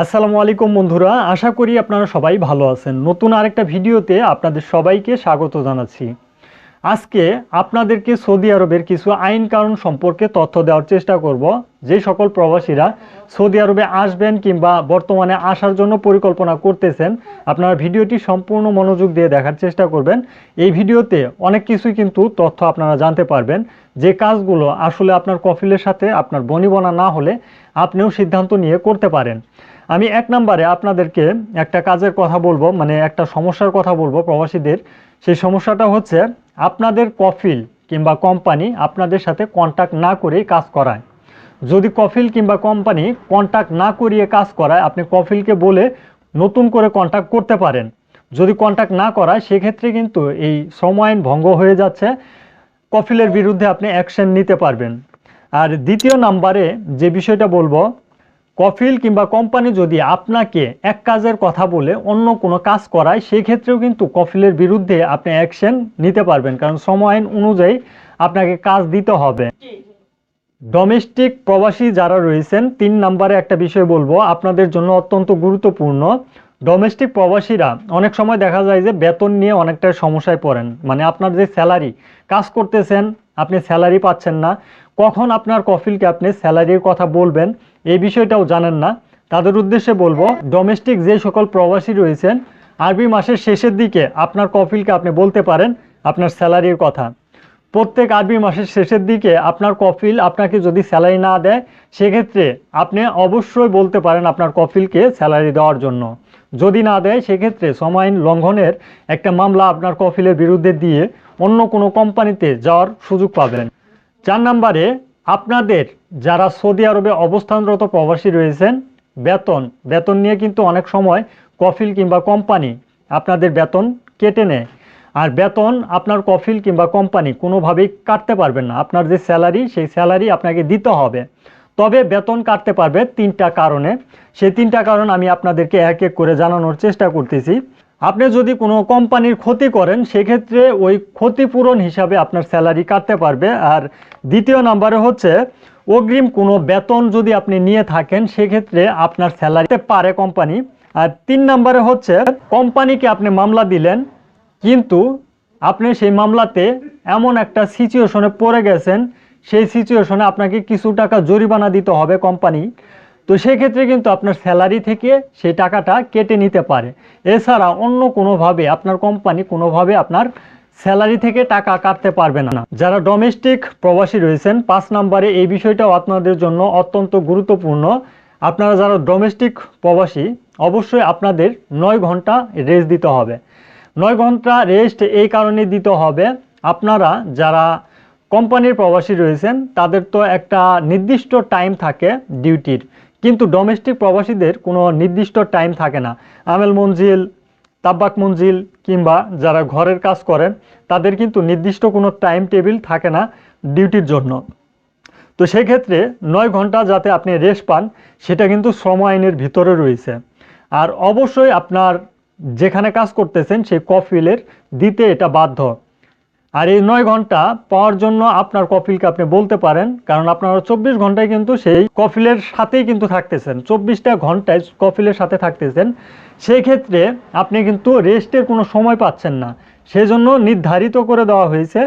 আসসালামু আলাইকুম বন্ধুরা, আশা করি আপনারা সবাই ভালো আছেন। নতুন আরেকটা ভিডিওতে আপনাদের সবাইকে স্বাগত জানাচ্ছি। আজকে আপনাদেরকে সৌদি আরবের কিছু আইন কারণ সম্পর্কে তথ্য দেওয়ার চেষ্টা করব। যে সকল প্রবাসীরা সৌদি আরবে আসবেন কিংবা বর্তমানে আসার জন্য পরিকল্পনা করতেছেন, আপনারা ভিডিওটি সম্পূর্ণ মনোযোগ দিয়ে দেখার চেষ্টা করবেন। এই ভিডিওতে অনেক কিছুই কিন্তু তথ্য আপনারা জানতে পারবেন। যে কাজগুলো আসলে আপনার কফিলের সাথে আপনার বনিবনা না হলে আপনিও সিদ্ধান্ত নিয়ে করতে পারেন। আমি এক নম্বরে আপনাদেরকে একটা কাজের কথা বলব মানে একটা সমস্যার কথা বলব প্রবাসীদের। সেই সমস্যাটা হচ্ছে আপনাদের কফিল কিংবা কোম্পানি আপনাদের সাথে কন্ট্যাক্ট না করেই কাজ করায়। যদি কফিল কিংবা কোম্পানি কন্ট্যাক্ট না করিয়ে কাজ করায়, আপনি কফিলকে বলে নতুন করে কন্ট্যাক্ট করতে পারেন। যদি কন্ট্যাক্ট না করায়, সেক্ষেত্রে কিন্তু এই শ্রম আইন ভঙ্গ হয়ে যাচ্ছে। কফিলের বিরুদ্ধে আপনি অ্যাকশন নিতে পারবেন। আর দ্বিতীয় নাম্বারে যে বিষয়টা বলব কফিল কিংবা কোম্পানি যদি আপনাকে এক কাজের কথা বলে অন্য কোনো কাজ করায় সেই ক্ষেত্রেও কিন্তু কফিলের বিরুদ্ধে আপনি অ্যাকশন নিতে পারবেন। কারণ শ্রম আইন অনুযায়ী আপনাকে কাজ দিতে হবে। ডোমেস্টিক প্রবাসী যারা রয়েছেন, তিন নম্বরে একটা বিষয় বলব, আপনাদের জন্য অত্যন্ত গুরুত্বপূর্ণ। ডোমেস্টিক প্রবাসীরা, অনেক সময় দেখা যায় যে বেতন নিয়ে অনেকটা সমস্যায় পড়েন। মানে আপনার যে স্যালারি কাজ করতেছেন আপনি স্যালারি পাচ্ছেন না। কখন আপনার কফিলকে আপনি স্যালারির কথা বলবেন, এই বিষয়টাও জানেন না। তাদের উদ্দেশ্যে বলব ডোমেস্টিক যে সকল প্রবাসী রয়েছেন, আরবি মাসের শেষের দিকে আপনার কফিলকে আপনি বলতে পারেন আপনার স্যালারির কথা। প্রত্যেক আরবি মাসের শেষের দিকে আপনার কফিল আপনাকে যদি স্যালারি না দেয়, সেক্ষেত্রে আপনি অবশ্যই বলতে পারেন আপনার কফিলকে স্যালারি দেওয়ার জন্য। যদি না দেয়, সেক্ষেত্রে সমাইন লঙ্ঘনের একটা মামলা আপনার কফিলের বিরুদ্ধে দিয়ে অন্য কোনো কোম্পানিতে যাওয়ার সুযোগ পাবেন। চার নম্বরে, আপনাদের যারা সৌদি আরবে অবস্থানরত প্রবাসী রয়েছেন, বেতন বেতন নিয়ে কিন্তু অনেক সময় কফিল কিংবা কোম্পানি আপনাদের বেতন কেটে নেয়। আর বেতন আপনার কফিল কিংবা কোম্পানি কোনোভাবেই কাটতে পারবেন না। আপনার যে স্যালারি, সেই স্যালারি আপনাকে দিতে হবে। তবে বেতন কাটতে পারবে তিনটা কারণে। সেই তিনটা কারণ আমি আপনাদেরকে এক এক করে জানানোর চেষ্টা করতেছি। আপনি যদি কোনো কোম্পানির ক্ষতি করেন, সেক্ষেত্রে ওই ক্ষতিপূরণ হিসাবে আপনার স্যালারি কাটতে পারবে। আর দ্বিতীয় নাম্বারে হচ্ছে, অগ্রিম কোনো বেতন যদি আপনি নিয়ে থাকেন, সেক্ষেত্রে আপনার স্যালারিতে পারে কোম্পানি। আর তিন নম্বরে হচ্ছে, কোম্পানিকে আপনি মামলা দিলেন, কিন্তু আপনি সেই মামলাতে এমন একটা সিচুয়েশনে পড়ে গেছেন সেই সিচুয়েশনে আপনাকে কিছু টাকা জরিমানা দিতে হবে কোম্পানি তো সেক্ষেত্রে কিন্তু আপনার স্যালারি থেকে সেই টাকাটা কেটে নিতে পারে। এছাড়া অন্য কোনোভাবে আপনার কোম্পানি কোনোভাবে আপনার স্যালারি থেকে টাকা কাটতে পারবে না। যারা ডোমেস্টিক প্রবাসী রয়েছেন, পাঁচ নম্বরে এই বিষয়টাও আপনাদের জন্য অত্যন্ত গুরুত্বপূর্ণ। আপনারা যারা ডোমেস্টিক প্রবাসী, অবশ্যই আপনাদের নয় ঘণ্টা রেস্ট দিতে হবে। নয় ঘণ্টা রেস্ট এই কারণে দিতে হবে, আপনারা যারা কোম্পানির প্রবাসী রয়েছেন, তাদের তো একটা নির্দিষ্ট টাইম থাকে ডিউটির কিন্তু ডোমেস্টিক প্রবাসীদের কোনো নির্দিষ্ট টাইম থাকে না। আমেল মঞ্জিল, তাব্বাক মঞ্জিল কিংবা যারা ঘরের কাজ করেন, তাদের কিন্তু নির্দিষ্ট কোনো টাইম টেবিল থাকে না ডিউটির জন্য। তো সেক্ষেত্রে নয় ঘণ্টা যাতে আপনি রেস্ট পান, সেটা কিন্তু শ্রম আইনের ভিতরে রয়েছে। আর অবশ্যই আপনার যেখানে কাজ করতেছেন, সেই কফিলের দিতে এটা বাধ্য। আর এই নয় ঘণ্টা পাওয়ার জন্য আপনার কফিলকে আপনি বলতে পারেন, কারণ আপনারা চব্বিশ ঘন্টায় কিন্তু সেই কফিলের সাথেই কিন্তু থাকতেছেন, চব্বিশটা ঘন্টায় কফিলের সাথে থাকতেছেন। সেই ক্ষেত্রে আপনি কিন্তু রেস্টের কোনো সময় পাচ্ছেন না, সেজন্য নির্ধারিত করে দেওয়া হয়েছে,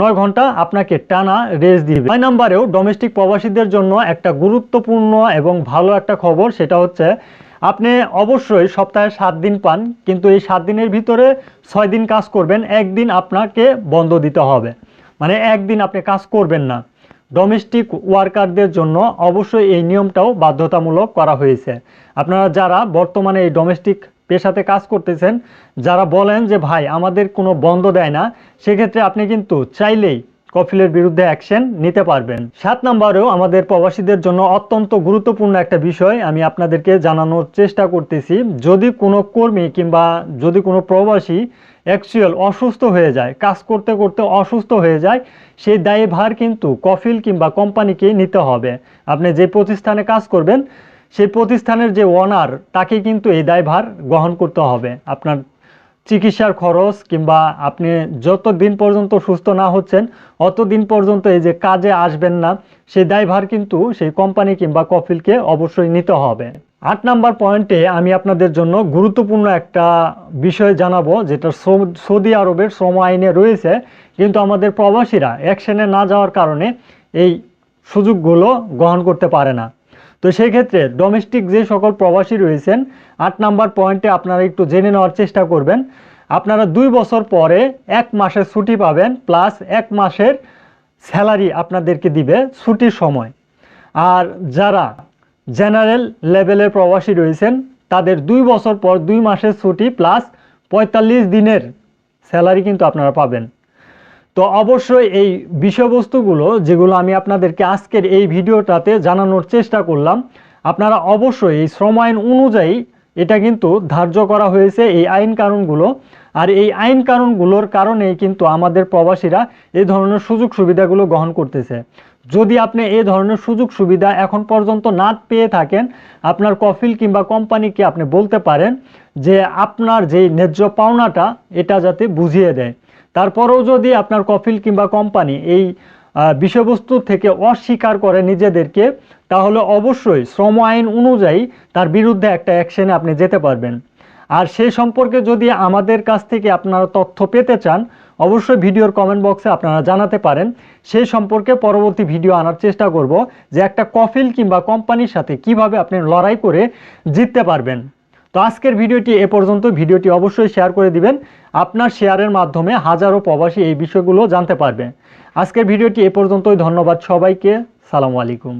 নয় ঘণ্টা আপনাকে টানা রেস্ট দিবে। নয় নাম্বারেও ডোমেস্টিক প্রবাসীদের জন্য একটা গুরুত্বপূর্ণ এবং ভালো একটা খবর, সেটা হচ্ছে আপনি অবশ্যই সপ্তাহে সাত দিন পান, কিন্তু এই সাত দিনের ভিতরে ছয় দিন কাজ করবেন, একদিন আপনাকে বন্ধ দিতে হবে। মানে একদিন আপনি কাজ করবেন না। ডোমেস্টিক ওয়ার্কারদের জন্য অবশ্যই এই নিয়মটাও বাধ্যতামূলক করা হয়েছে। আপনারা যারা বর্তমানে এই ডোমেস্টিক পেশাতে কাজ করতেছেন, যারা বলেন যে, ভাই, আমাদের কোনো বন্ধ দেয় না, সেক্ষেত্রে আপনি কিন্তু চাইলেই কফিলের বিরুদ্ধে অ্যাকশন নিতে পারবেন। সাত নম্বরেও আমাদের প্রবাসীদের জন্য অত্যন্ত গুরুত্বপূর্ণ একটা বিষয় আমি আপনাদেরকে জানানোর চেষ্টা করতেছি। যদি কোনো কর্মী কিংবা যদি কোনো প্রবাসী অ্যাকচুয়াল অসুস্থ হয়ে যায়, কাজ করতে করতে অসুস্থ হয়ে যায়, সেই দায়ভার কিন্তু কফিল কিংবা কোম্পানিকেই নিতে হবে। আপনি যে প্রতিষ্ঠানে কাজ করবেন, সেই প্রতিষ্ঠানের যে ওনার তাকে কিন্তু এই দায়ভার গ্রহণ করতে হবে। আপনার চিকিৎসার খরচ কিংবা আপনি যত দিন পর্যন্ত সুস্থ না হচ্ছেন অত দিন পর্যন্ত এই যে কাজে আসবেন না, সেই দায়ভার কিন্তু সেই কোম্পানি কিংবা কফিলকে অবশ্যই নিতে হবে। আট নাম্বার পয়েন্টে আমি আপনাদের জন্য গুরুত্বপূর্ণ একটা বিষয় জানাব, যেটা সৌদি আরবের শ্রম আইনে রয়েছে, কিন্তু আমাদের প্রবাসীরা অ্যাকশনে না যাওয়ার কারণে এই সুযোগগুলো গ্রহণ করতে পারে না। তো সেই ক্ষেত্রে ডোমেস্টিক যে সকল প্রবাসী রয়েছেন, আট নাম্বার পয়েন্টে আপনারা একটু জেনে নেওয়ার চেষ্টা করবেন। আপনারা দুই বছর পরে এক মাসের ছুটি পাবেন প্লাস এক মাসের স্যালারি আপনাদেরকে দিবে ছুটির সময়। আর যারা জেনারেল লেভেলের প্রবাসী রয়েছেন, তাদের দুই বছর পর দুই মাসের ছুটি প্লাস পঁয়তাল্লিশ দিনের স্যালারি কিন্তু আপনারা পাবেন। তো অবশ্যই এই বিষয়বস্তুগুলো যেগুলো আমি আপনাদেরকে আজকের এই ভিডিওটাতে জানানোর চেষ্টা করলাম, আপনারা অবশ্যই এই শ্রম আইন অনুযায়ী এটা কিন্তু ধার্য করা হয়েছে এই আইন কানুনগুলো। আর এই আইন কানুনগুলোর কারণেই কিন্তু আমাদের প্রবাসীরা এই ধরনের সুযোগ সুবিধাগুলো গ্রহণ করতেছে। যদি আপনি এই ধরনের সুযোগ সুবিধা এখন পর্যন্ত না পেয়ে থাকেন, আপনার কফিল কিংবা কোম্পানিকে আপনি বলতে পারেন যে আপনার যেই ন্যায্য পাওনাটা, এটা যাতে বুঝিয়ে দেয়। তারপরেও যদি আপনার কফিল কিংবা কোম্পানি এই বিষয়বস্তু থেকে অস্বীকার করে নিজেদেরকে, তাহলে অবশ্যই শ্রম আইন অনুযায়ী তার বিরুদ্ধে একটা অ্যাকশনে আপনি যেতে পারবেন। আর সেই সম্পর্কে যদি আমাদের কাছ থেকে আপনারা তথ্য পেতে চান, অবশ্যই ভিডিওর কমেন্ট বক্সে আপনারা জানাতে পারেন। সেই সম্পর্কে পরবর্তী ভিডিও আনার চেষ্টা করব যে একটা কফিল কিংবা কোম্পানির সাথে কীভাবে আপনি লড়াই করে জিততে পারবেন। তো আজকের ভিডিওটি এ পর্যন্ত। ভিডিওটি অবশ্যই শেয়ার করে দিবেন। আপনার শেয়ারের মাধ্যমে হাজারো প্রবাসী এই বিষয়গুলো জানতে পারবে। আজকের ভিডিওটি এ পর্যন্তই। ধন্যবাদ সবাইকে। সালামু আলাইকুম।